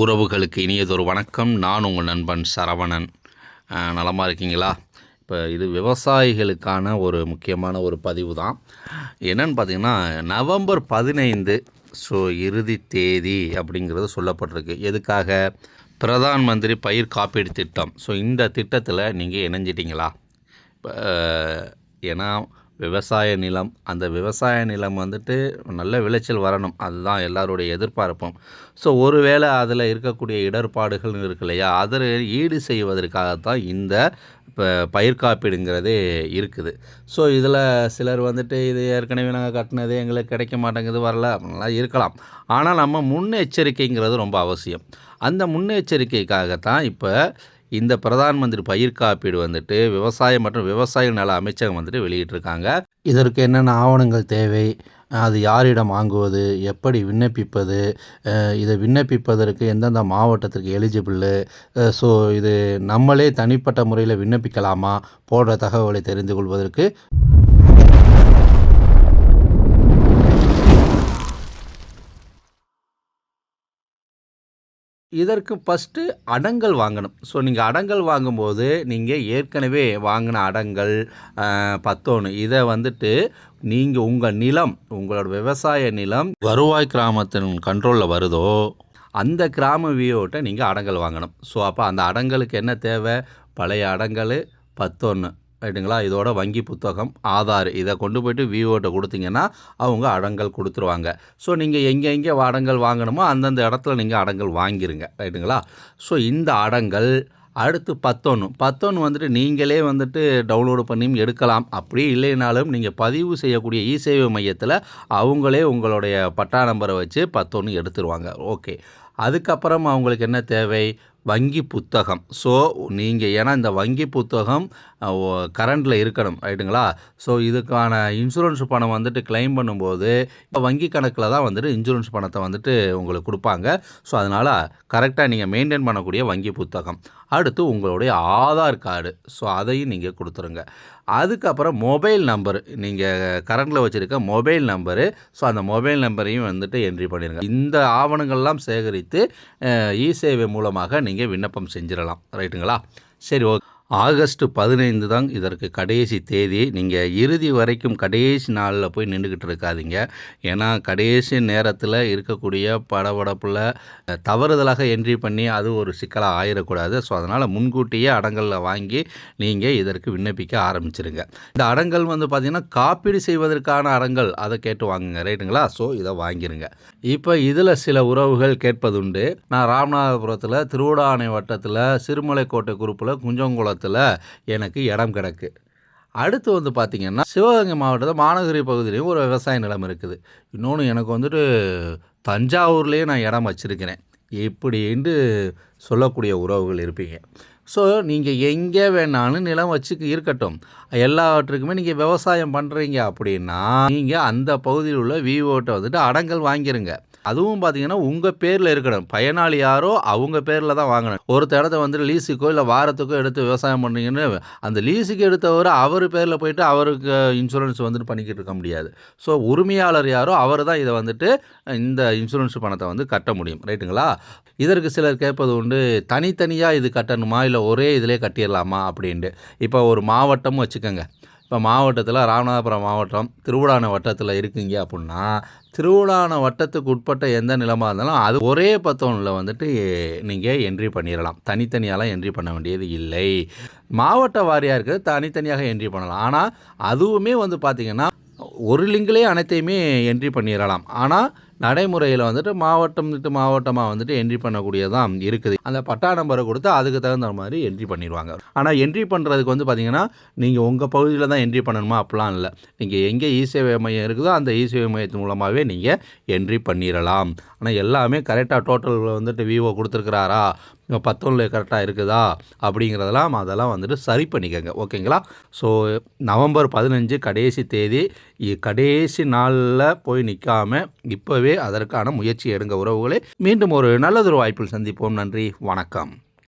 உறவுகளுக்கு இனியதொரு வணக்கம். நான் உங்கள் நண்பன் சரவணன். நலமாக இருக்கீங்களா? இப்போ இது விவசாயிகளுக்கான ஒரு முக்கியமான ஒரு பதிவு தான் என்னென்னு பார்த்தீங்கன்னா நவம்பர் பதினைந்து ஸோ இறுதி தேதி அப்படிங்கிறது சொல்லப்பட்டிருக்கு. எதுக்காக? பிரதான் மந்திரி பயிர் காப்பீடு திட்டம். ஸோ இந்த திட்டத்தில் நீங்கள் இணைஞ்சிட்டிங்களா? இப்போ ஏன்னா விவசாய நிலம். அந்த விவசாய நிலம் வந்துட்டு நல்ல விளைச்சல் வரணும். அதுதான் எல்லாருடைய எதிர்பார்ப்பும். ஸோ ஒருவேளை அதில் இருக்கக்கூடிய இடர்பாடுகள் இருக்கு இல்லையா? அதை ஈடு செய்வதற்காகத்தான் இந்த இப்போ பயிர் காப்பீடுங்கிறதே இருக்குது. ஸோ இதில் சிலர் வந்துட்டு இது ஏற்கனவே நாங்கள் கட்டினது எங்களுக்கு கிடைக்க மாட்டேங்குது வரல அப்படின்லாம் இருக்கலாம். ஆனால் நம்ம முன்னெச்சரிக்கைங்கிறது ரொம்ப அவசியம். அந்த முன்னெச்சரிக்கைக்காகத்தான் இப்போ இந்த பிரதான் மந்திரி பயிர் காப்பீடு வந்துட்டு விவசாயம் மற்றும் விவசாய நல அமைச்சகம் வந்துட்டு வெளியிட்டிருக்காங்க. இதற்கு என்னென்ன ஆவணங்கள் தேவை? அது யாரிடம் வாங்குவது? எப்படி விண்ணப்பிப்பது? இதை விண்ணப்பிப்பதற்கு எந்தெந்த மாவட்டத்திற்கு எலிஜிபிள் ஸோ இது நம்மளே தனிப்பட்ட முறையில் விண்ணப்பிக்கலாமா? போன்ற தகவலை தெரிந்து கொள்வதற்கு இதற்கு ஃபஸ்ட்டு அடங்கல் வாங்கணும். ஸோ நீங்கள் அடங்கல் வாங்கும்போது நீங்கள் ஏற்கனவே வாங்கின அடங்கல் பத்தோன்னு. இதை வந்துட்டு நீங்கள் உங்கள் நிலம் உங்களோட விவசாய நிலம் வருவாய் கிராமத்தின் கண்ட்ரோலில் வருதோ அந்த கிராம வியோட்ட நீங்கள் அடங்கல் வாங்கணும். ஸோ அப்போ அந்த அடங்கலுக்கு என்ன தேவை? பழைய அடங்கல் பத்தொன்று ரைட்டுங்களா இதோட வங்கி புத்தகம் ஆதார் இதை கொண்டு போயிட்டு விஓட்ட கொடுத்தீங்கன்னா அவங்க அடங்கல் கொடுத்துருவாங்க. ஸோ நீங்கள் எங்கே எங்கே அடங்கல் வாங்கணுமோ அந்தந்த இடத்துல நீங்கள் அடங்கல் வாங்கிருங்க. ரைட்டுங்களா? ஸோ இந்த அடங்கல் அடுத்து பத்தொன்று பத்தொன்று வந்துட்டு நீங்களே வந்துட்டு டவுன்லோடு பண்ணியும் எடுக்கலாம். அப்படி இல்லைனாலும் நீங்கள் பதிவு செய்யக்கூடிய இ சேவை மையத்தில் அவங்களே உங்களுடைய பட்டா நம்பரை வச்சு பத்தொன்று எடுத்துருவாங்க. ஓகே. அதுக்கப்புறம் அவங்களுக்கு என்ன தேவை? வங்கி புத்தகம். ஸோ நீங்கள் ஏன்னா இந்த வங்கி புத்தகம் கரண்டில் இருக்கணும் ரைட்டுங்களா? ஸோ இதுக்கான இன்சூரன்ஸ் பணம் வந்துட்டு கிளைம் பண்ணும்போது இப்போ வங்கி கணக்கில் தான் வந்துட்டு இன்சூரன்ஸ் பணத்தை வந்துட்டு உங்களுக்கு கொடுப்பாங்க. ஸோ அதனால் கரெக்டாக நீங்கள் மெயின்டைன் பண்ணக்கூடிய வங்கி புத்தகம். அடுத்து உங்களுடைய ஆதார் கார்டு. ஸோ அதையும் நீங்கள் கொடுத்துருங்க. அதுக்கப்புறம் மொபைல் நம்பர் நீங்கள் கரண்டில் வச்சுருக்க மொபைல் நம்பரு ஸோ அந்த மொபைல் நம்பரையும் வந்துட்டு என்ட்ரி பண்ணிடுங்க இந்த ஆவணங்கள்லாம் சேகரித்து இ சேவை மூலமாக நீங்கள் விண்ணப்பம் செஞ்சிடலாம் ரைட்டுங்களா? சரி ஓகே ஆகஸ்ட் பதினைந்து தான் இதற்கு கடைசி தேதி. நீங்கள் இறுதி வரைக்கும் கடைசி நாளில் போய் நின்றுக்கிட்டு இருக்காதீங்க. ஏன்னா கடைசி நேரத்தில் இருக்கக்கூடிய படபடப்பில் தவறுதலாக என்ட்ரி பண்ணி அது ஒரு சிக்கலாக ஆயிடக்கூடாது ஸோ அதனால் முன்கூட்டியே அடங்கலில் வாங்கி நீங்கள் இதற்கு விண்ணப்பிக்க ஆரம்பிச்சிருங்க. இந்த அடங்கல் வந்து பார்த்திங்கன்னா காப்பீடு செய்வதற்கான அடங்கல். அதை கேட்டு வாங்குங்க. ரைட்டுங்களா? ஸோ இதை வாங்கிருங்க. இப்போ இதில் சில உறவுகள் கேட்பதுண்டு. நான் ராமநாதபுரத்தில் திருவிடானை வட்டத்தில் சிறுமலைக்கோட்டை குரூப்பில் குஞ்சங்குளத்தில் எனக்கு இடம் கிடக்கு. அடுத்து வந்து பார்த்திங்கன்னா சிவகங்கை மாவட்டத்தில் மாநகரி பகுதியிலையும் ஒரு விவசாய நிலம் இருக்குது. இன்னொன்று எனக்கு வந்துட்டு தஞ்சாவூர்லேயே நான் இடம் வச்சுருக்கிறேன். இப்படின்ட்டு சொல்லக்கூடிய உறவுகள் இருப்பீங்க. ஸோ நீங்கள் எங்கே வேணாலும் நிலம் வச்சு இருக்கட்டும். எல்லாவற்றுக்குமே நீங்கள் விவசாயம் பண்ணுறீங்க அப்படின்னா நீங்கள் அந்த பகுதியில் உள்ள விவோட்டை வந்துட்டு அடங்கல் வாங்கிருங்க. அதுவும் பார்த்தீங்கன்னா உங்கள் பேரில் இருக்கணும். பயனாளி யாரோ அவங்க பேரில் தான் வாங்கணும். ஒருத்த இடத்த வந்துட்டு லீஸுக்கோ இல்லை வாரத்துக்கோ எடுத்து விவசாயம் பண்ணுறீங்கன்னு அந்த லீஸுக்கு எடுத்தவர் அவர் பேரில் போயிட்டு அவருக்கு இன்சூரன்ஸ் வந்துட்டு பண்ணிக்கிட்டு இருக்க முடியாது. ஸோ உரிமையாளர் யாரோ அவர் தான் இதை வந்துட்டு இந்த இன்சூரன்ஸ் பணத்தை வந்து கட்ட முடியும். ரைட்டுங்களா இதற்கு சிலர் கேட்பது வந்து தனித்தனியாக இது கட்டணுமா? இல்லை ஒரே இதிலே கட்டிடலாமா? அப்படின்ட்டு. இப்போ ஒரு மாவட்டமும் வச்சுக்கோங்க. இப்போ மாவட்டத்தில் ராமநாதபுரம் மாவட்டம் திருவிழான வட்டத்தில் இருக்குங்க அப்படின்னா திருவிழான வட்டத்துக்கு உட்பட்ட எந்த நிலமாக இருந்தாலும் அது ஒரே பத்தோனில் வந்துட்டு நீங்கள் என்ட்ரி பண்ணிடலாம் தனித்தனியாலாம் என்ட்ரி பண்ண வேண்டியது இல்லை. மாவட்ட வாரியாக இருக்கிறது தனித்தனியாக என்ட்ரி பண்ணலாம். ஆனால் அதுவுமே வந்து பார்த்திங்கன்னா ஒரு லிங்கிலே அனைத்தையுமே என்ட்ரி பண்ணிடலாம் ஆனால் நடைமுறையில் வந்துட்டு மாவட்டம் விட்டு மாவட்டமாக வந்துட்டு என்ட்ரி பண்ணக்கூடியதான் இருக்குது. அந்த பட்டா நம்பரை கொடுத்து அதுக்கு தகுந்த மாதிரி என்ட்ரி பண்ணிடுவாங்க. ஆனால் என்ட்ரி பண்ணுறதுக்கு வந்து பார்த்தீங்கன்னா நீங்கள் உங்கள் பகுதியில் தான் என்ட்ரி பண்ணணுமா? அப்படிலாம் இல்லை. நீங்கள் எங்கே இசேவை மையம் இருக்குதோ அந்த இசேவை மையத்தின் மூலமாகவே நீங்கள் என்ட்ரி பண்ணிடலாம். ஆனால் எல்லாமே கரெக்டாக டோட்டல் வந்துட்டு விவோ கொடுத்துருக்குறாரா? பத்தொன்னில் கரெக்டாக இருக்குதா? அப்படிங்கிறதெல்லாம் அதெல்லாம் வந்துட்டு சரி பண்ணிக்கோங்க. ஓகேங்களா? ஸோ நவம்பர் பதினஞ்சு கடைசி தேதி இ- கடைசி நாளில் போய் நிற்காமல் இப்போவே அதற்கான முயற்சி எடுங்க உறவுகளை. மீண்டும் ஒரு நல்லதொரு வாய்ப்பில் சந்திப்போம். நன்றி. வணக்கம்.